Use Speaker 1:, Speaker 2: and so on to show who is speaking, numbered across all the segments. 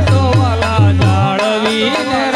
Speaker 1: નાતો વાલા જાળવીને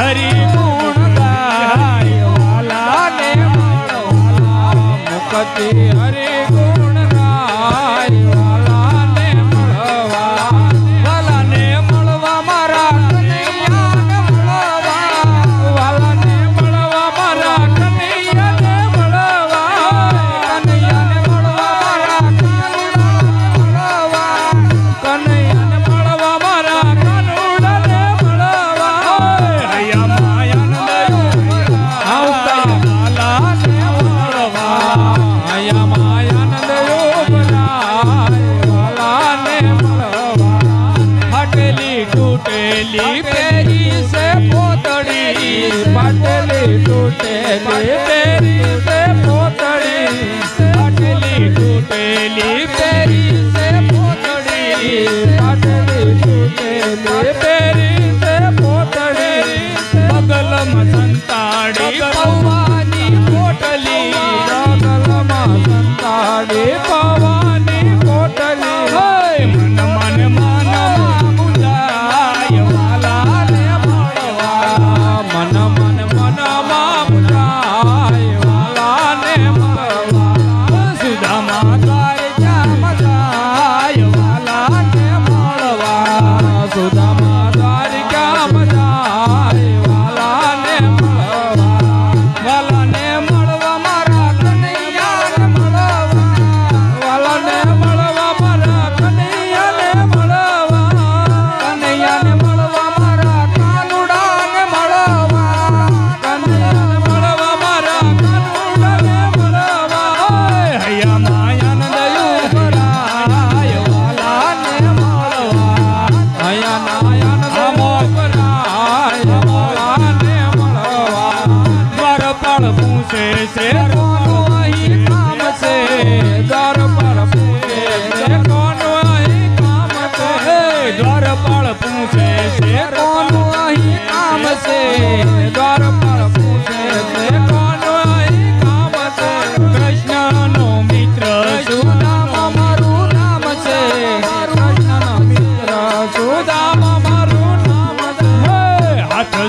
Speaker 1: હરિ ગુણ ગાય વાલા ને મારો
Speaker 2: મુકતી હરે પાટલી પેરી સે પોતડી પાટલી તૂટેલી.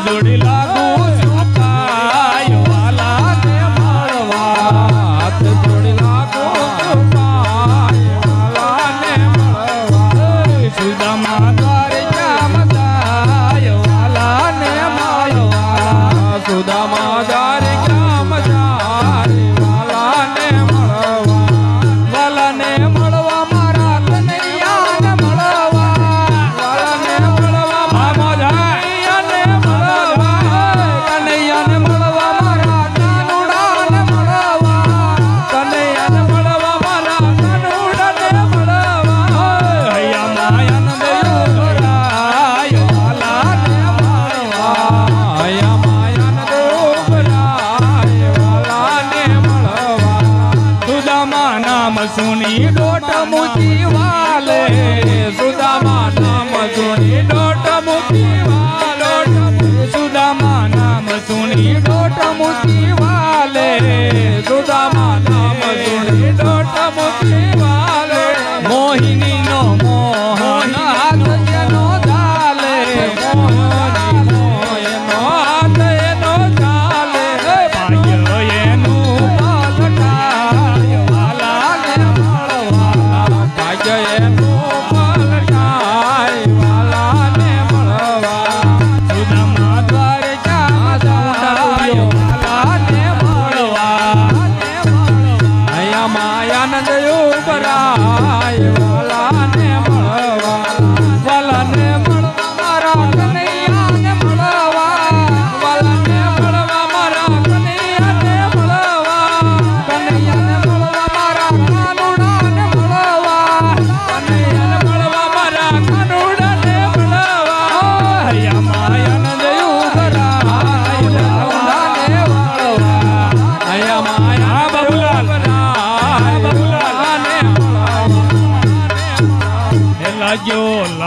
Speaker 1: जोड़ी
Speaker 2: लागो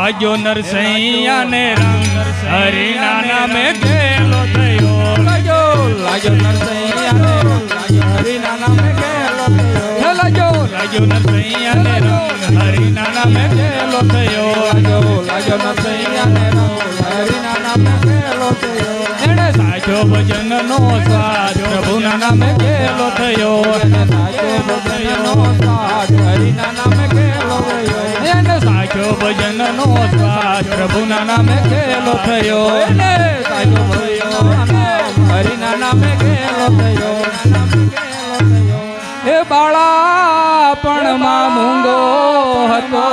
Speaker 2: લાગ્યો નરસૈયા ને હરિના નામે ગેલો થયો.
Speaker 1: લાજો લાજો નરસૈયા ને હરિના નામે ગેલો થયો. લાજો લાગ્યો
Speaker 2: નરસૈયા ને હરિના નામે ગેલો થયો.
Speaker 1: લાજો લાજો નરસૈયા ને હરિના નામે ગેલો થયો.
Speaker 2: એને સાચો ભજન નો સ્વાદ પ્રભુના નામે ગેલો થયો.
Speaker 1: એને સાચો નામે ગેલો થયો
Speaker 2: સાચો ભજન નો સ્વાદ પ્રભુના નામે ખેલો થયો.
Speaker 1: સાચો ભજનનો હરિના નામે ખેલો થયો. એ બાળા પણ માં મૂંગો હતો.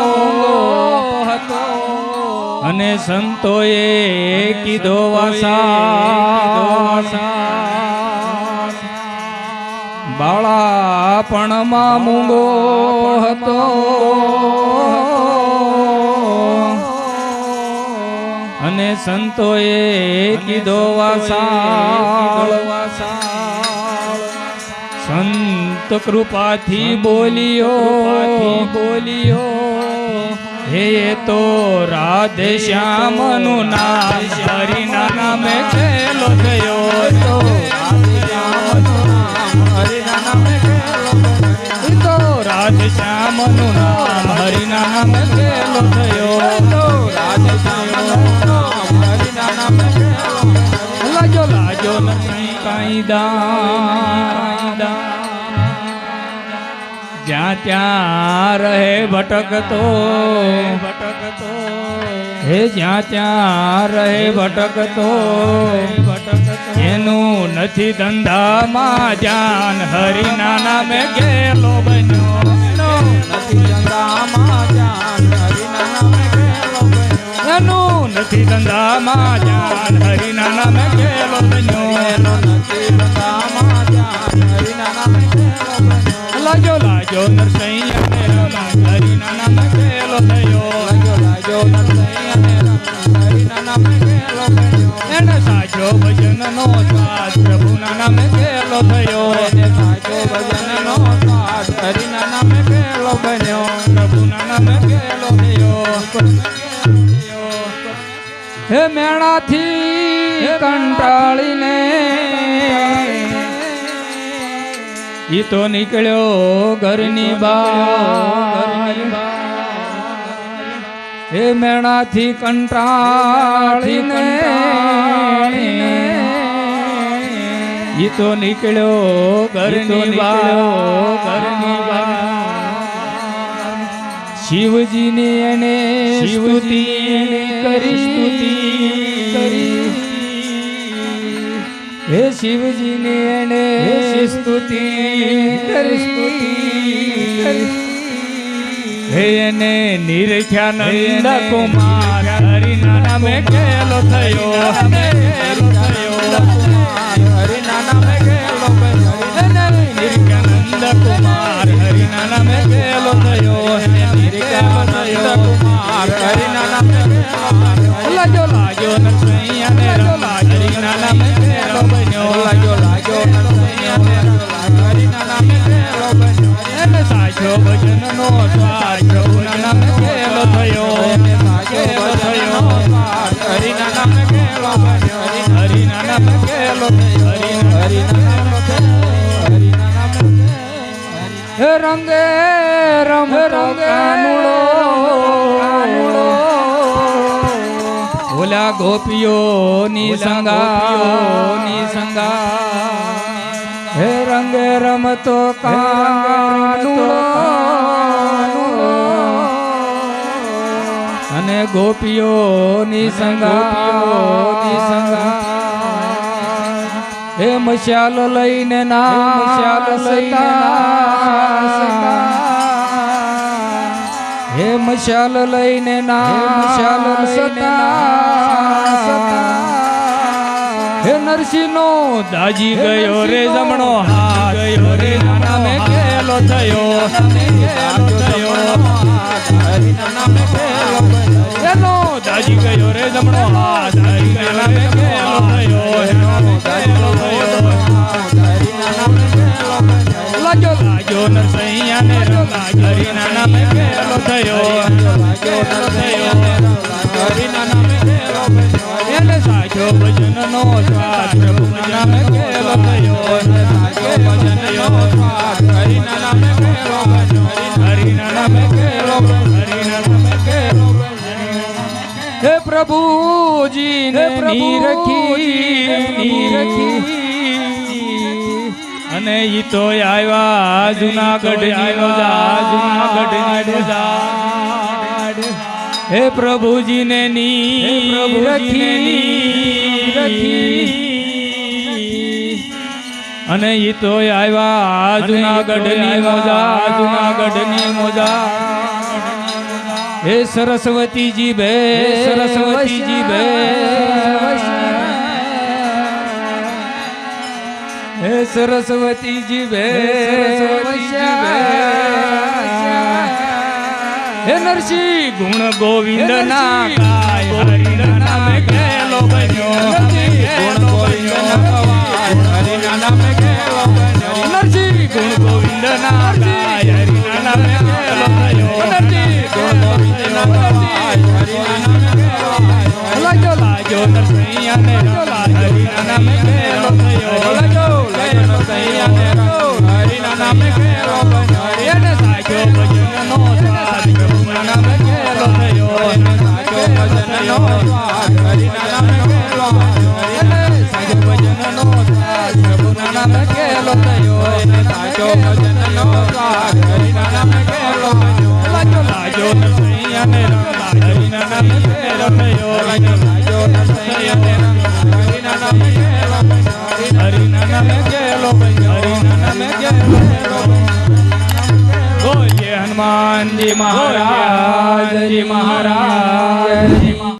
Speaker 1: હતો.
Speaker 2: અને સંતોએ કીધો વાસા.
Speaker 1: બાળા પણ માં મૂંગો હતો.
Speaker 2: અને સંતોએ કીધો વાસા સંત કૃપાથી બોલિયો બોલિયો હે એ તો રાધે શ્યામનું નામ હરિના નામે ખેલો થયો તો
Speaker 1: હરિના નામે ગેલો
Speaker 2: ઈ તો રાધે શ્યામનું નામ હરિના નામે ખેલો થયો લાજો નથી કાંઈ દાન જ્યાં ત્યાં રહે ભટકતો ભટકતો હે જ્યાં ત્યાં રહે ભટકતો ભટકતો એનું નથી ધંધામાં ધ્યાન હરિના નામે ગેલો બન્યો એનું નથી ધંધામાં ધ્યાન હરિના નામે ગેલો બન્યો. લાજો લાજો ગેલો થયો. એને સાચો ભજન નો સ્વાદ પ્રભુના નામે ખેલો થયો.
Speaker 1: હરિના હે મેણાથી કંટાળીને
Speaker 2: ઈ તો નીકળ્યો ઘરની બહાર.
Speaker 1: હે મેણાથી કંટાળીને
Speaker 2: ઈ તો નીકળ્યો ઘરની બહાર. ઘરની બહાર. શિવજીની અને સ્તુતિ કરી સ્તુતિ કરી હે શિવજીને અને સ્તુતિ કરી સ્તુતિ હે એને નિરખ્યાનંદ કુમાર હરિના નામે કેલો થયો. કેલો થયો
Speaker 1: હરિના નામે રંગે રમતો કાનુડો. કાનુડો.
Speaker 2: ઓલા ગોપીઓ ની સંગા.
Speaker 1: હે રંગે રમતો કાનુડો.
Speaker 2: અને ગોપીઓની સંગાની સંગા.
Speaker 1: હે મશાલ લઈને ના
Speaker 2: મશાલ લઈને
Speaker 1: હે મશાલ લઈને ના મશાલ સતા હે નરસિંહ નો
Speaker 2: દાજી ગયો રે જમણો હા ગયો રે નાના ખેલો થયો. દાજી ગયો રે જમણો હાથ. થયો લાગ્યો લાગ્યો નરસૈયા ને રંગા હરિના નામે ખેલો થયો. ખેલો થયો હરિના સ્વાદ પ્રભુના નામે થયો સ્વાદ હરિના નામે હરિના નામે હરિના નામે
Speaker 1: હે પ્રભુજી ને નીરખી
Speaker 2: અને ઈ તો આવ્યા જુનાગઢ જુનાગઢ આવ્યા હે પ્રભુજી ને
Speaker 1: રખી
Speaker 2: અને ઈ તો આવ્યા જુનાગઢની મોજા જુનાગઢની મોજા. હે સરસ્વતીજી બે સરસ્વતીજી બે. હે સરસ્વતીજી બે સરસ્વતીજી બે. હે નરસિંહ ગુણ ગોવિંદ ના ગાય હરિના નામે ખેલો બન્યો ગુણ ગોવિંદ હરિના નામે ખેલો બન્યો. નરસિંહ. ગુણ ગોવિંદ ના ગાય હરિના નામે ખેલો થયો નરસિંહ. ગુણ ગોવિંદ ના ગાય હરિના નામે ખેલો લાગ્યો લાગ્યો નરસૈયા ને હરિના નામે ખેલો થયો લાગ્યો લાગ્યો નરસૈયા ને હરિના નામે ખેલો હનુમાનજી મહારાજ જી મહારાજ